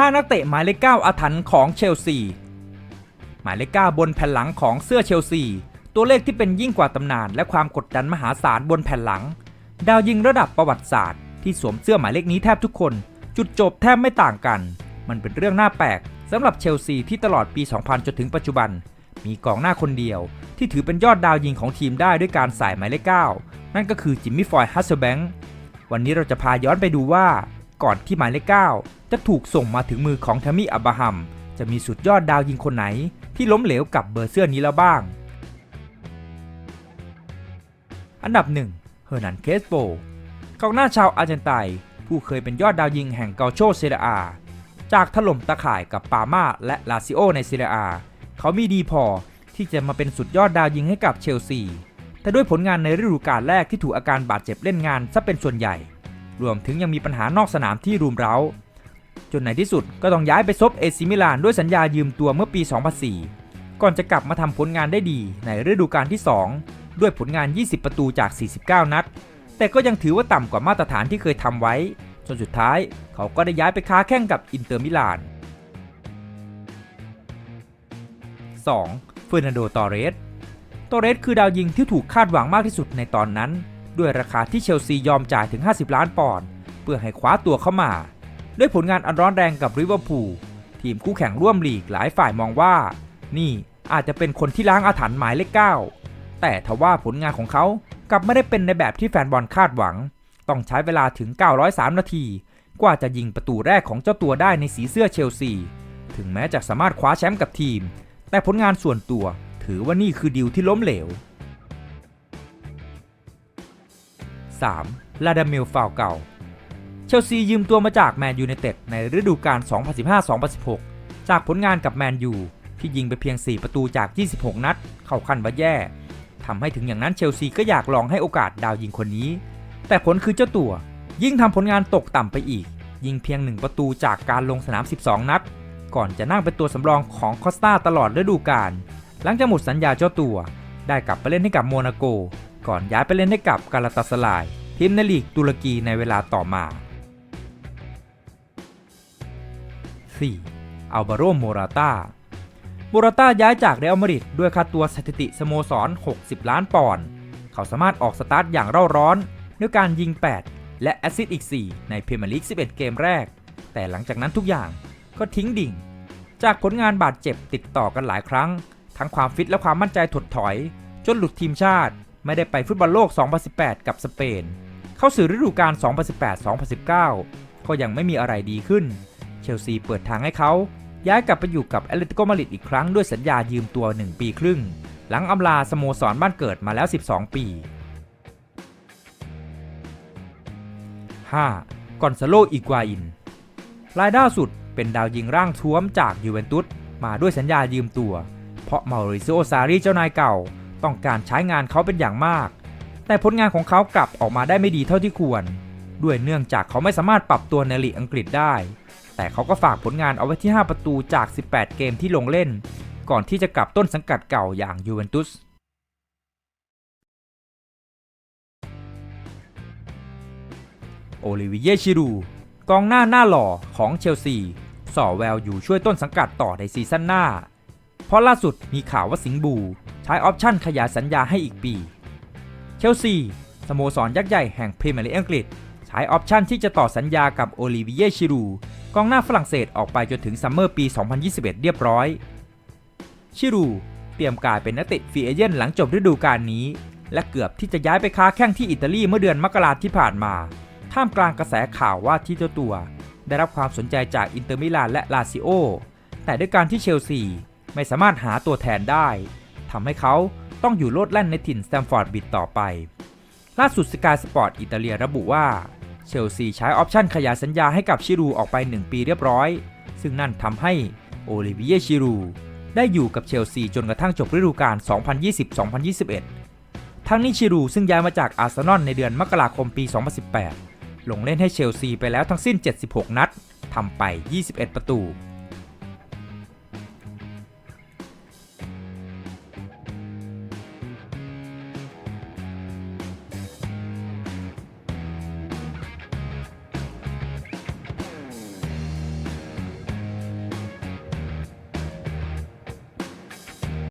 5 นักเตะหมายเลข9อาถรรพ์ของเชลซี หมายเลข9บนแผ่นหลังของเสื้อเชลซี ตัวเลขที่เป็นยิ่งกว่าตำนาน และความกดดันมหาศาลบนแผ่นหลัง ดาวยิงระดับประวัติศาสตร์ ที่สวมเสื้อหมายเลขนี้แทบทุกคน จุดจบแทบไม่ต่างกัน มันเป็นเรื่องน่าแปลกสำหรับเชลซีที่ตลอดปี 2000 จนถึงปัจจุบัน มีกองหน้าคนเดียว ที่ถือเป็นยอดดาวยิงของทีมได้ด้วยการใส่หมายเลข9นั่นก็คือจิมมี่ฟอยด์ฮัสเซแบงค์วันนี้เราจะพาย้อนไปดูว่า ก่อนที่หมายเลข9จะถูกส่งมาถึงมือของทามี่อับราฮัม จะมีสุดยอดดาวยิงคนไหน ที่ล้มเหลวกับเบอร์เสื้อนี้แล้วบ้าง อันดับ 1 เฮอร์นันเคสโบกองหน้าชาวอาร์เจนไตผู้เคยเป็นยอดดาวยิงแห่งเกาโชเซเรียอา จากถล่มตะข่ายกับปาม่าและลาซิโอในเซเรียอา เขามีดีพอที่จะมาเป็นสุดยอดดาวยิงให้กับเชลซีแต่ด้วยผลงานในฤดูกาลแรกที่ถูกอาการบาดเจ็บเล่นงานซะเป็นส่วนใหญ่ รวมถึงยังมีปัญหานอกสนามที่รุมเร้า จนในที่สุดก็ต้องย้ายไปซบเอซิมิลานด้วยสัญญายืมตัวเมื่อปี 2004 ก่อนจะกลับมาทำผลงานได้ดีในฤดูกาลที่ 2 ด้วยผลงาน 20 ประตูจาก 49 นัด แต่ก็ยังถือว่าต่ำกว่ามาตรฐานที่เคยทำไว้ จนสุดท้ายเขาก็ได้ย้ายไปค้าแข่งกับอินเตอร์มิลาน 2. เฟอร์นันโด ตอเรส ตอเรสคือดาวยิงที่ถูกคาดหวังมากที่สุดในตอนนั้น ด้วยราคาที่เชลซียอมจ่ายถึง 50 ล้านปอนด์เพื่อให้คว้าตัวเข้ามา ด้วยผลงานอันร้อนแรงกับริเวอร์พูลทีมคู่แข่งร่วมลีกหลายฝ่ายมองว่า นี่อาจจะเป็นคนที่ล้างอาถรรพ์หมายเลข9แต่ทว่าผลงานของเขากลับไม่ได้เป็นในแบบที่แฟนบอลคาดหวัง ต้องใช้เวลาถึง 903 นาที กว่าจะยิงประตูแรกของเจ้าตัวได้ในสีเสื้อเชลซี ถึงแม้จะสามารถคว้าแชมป์กับทีม แต่ผลงานส่วนตัวถือว่านี่คือดีลที่ล้มเหลว 3. ลาดามิลฟาวเก่า เชลซียืมตัวมาจากแมนยูไนเต็ดในฤดูกาล 2015-2016 จากผลงานกับแมนยูที่ยิงไปเพียง 4 ประตูจาก 26 นัด เข้าขั้นว่าแย่ทำให้ถึงอย่างนั้นเชลซีก็อยากลองให้โอกาสดาวยิงคนนี้ แต่ผลคือเจ้าตัว ยิ่งทำผลงานตกต่ำไปอีก ยิงเพียง 1 ประตูจากการลงสนาม 12 นัด ก่อนจะนั่งเป็นตัวสำรองของคอสตาตลอดฤดูกาล หลังจากหมดสัญญาเจ้าตัว ได้กลับไปเล่นให้กับโมนาโก ก่อนย้ายไปเล่นให้กับกาลาตาสลาย ทีมในลีกตุรกีในเวลาต่อมา 4. อัลบาโรโมราตาโมราตาย้ายจากเรอัลมาดริดด้วยค่าตัวสถิติสโมสร 60 ล้านปอนด์ เขาสามารถออกสตาร์ทอย่างเร่าร้อน ด้วยการยิง 8 และแอสซิสต์อีก 4 ในพรีเมียร์ลีก 11 เกมแรก แต่หลังจากนั้นทุกอย่างก็ทิ้งดิ่ง จากผลงานบาดเจ็บติดต่อกันหลายครั้ง ทั้งความฟิตและความมั่นใจถดถอย จนหลุดทีมชาติไม่ได้ไปฟุตบอลโลก 2018 กับสเปน เข้าสู่ฤดูกาล 2018-2019 ก็ยังไม่มีอะไรดีขึ้น เชลซีเปิดทางให้เขาย้ายกลับไปอยู่กับแอตเลติโกมาริดอีกครั้งด้วยสัญญายืมตัว 1 ปีครึ่ง หลังอำลาสโมสรบ้านเกิดมาแล้ว 12 ปี 5. กอนซาโลอีกวาอินรายล่าสุดเป็นดาวยิงร่างท้วมจากยูเวนตุสมาด้วยสัญญายืมตัว เพราะมาริซโอซารีเจ้านายเก่า ต้องการใช้งานเขาเป็นอย่างมาก แต่ผลงานของเขากลับออกมาได้ไม่ดีเท่าที่ควร ด้วยเนื่องจากเขาไม่สามารถปรับตัวในลีกอังกฤษได้ แต่เขาก็ฝากผลงานเอาไว้ที่ 5 ประตูจาก 18 เกมที่ลงเล่น ก่อนที่จะกลับต้นสังกัดเก่าอย่างยูเวนตุสโอลิเวิเยชิรู กองหน้าหน้าหล่อของเชลซีส่อแววอยู่ช่วยต้นสังกัดต่อในซีซั่นหน้า เพราะล่าสุดมีข่าวว่าสิงบู ใช้ออปชั่นขยายสัญญาให้อีกปี เชลซี สโมสรยักษ์ใหญ่แห่งพรีเมียร์ลีกอังกฤษ ใช้ออปชันที่จะต่อสัญญากับโอลิเวิเยชิรู กองหน้าฝรั่งเศสออกไปจนถึงซัมเมอร์ปี 2021 เรียบร้อย ชิรู เตรียมกลายเป็นนักเตะฟรีเอเจนต์หลังจบฤดูกาลนี้ และเกือบที่จะย้ายไปค้าแข้งที่อิตาลีเมื่อเดือนมกราที่ผ่านมา ท่ามกลางกระแสข่าวว่าที่เจ้าตัว ได้รับความสนใจจากอินเตอร์มิลานและลาซิโอ แต่ด้วยการที่เชลซีไม่สามารถหาตัวแทนได้ทำให้เขา ต้องอยู่โลดแล่นในถิ่นสแตมฟอร์ดบิดต่อไป ล่าสุดสกายสปอร์ตอิตาเลียระบุว่า เชลซีใช้ออปชั่นขยายสัญญาให้กับชิรูออกไป 1 ปีเรียบร้อย ซึ่งนั่นทำให้โอลิเวียชิรูได้อยู่กับเชลซีจนกระทั่งจบฤดูกาล 2020-2021 ทั้งนี้ชิรูซึ่งย้ายมาจากอาร์เซนอลในเดือนมกราคมปี 2018 ลงเล่นให้เชลซีไปแล้วทั้งสิ้น 76 นัดทำไป 21 ประตู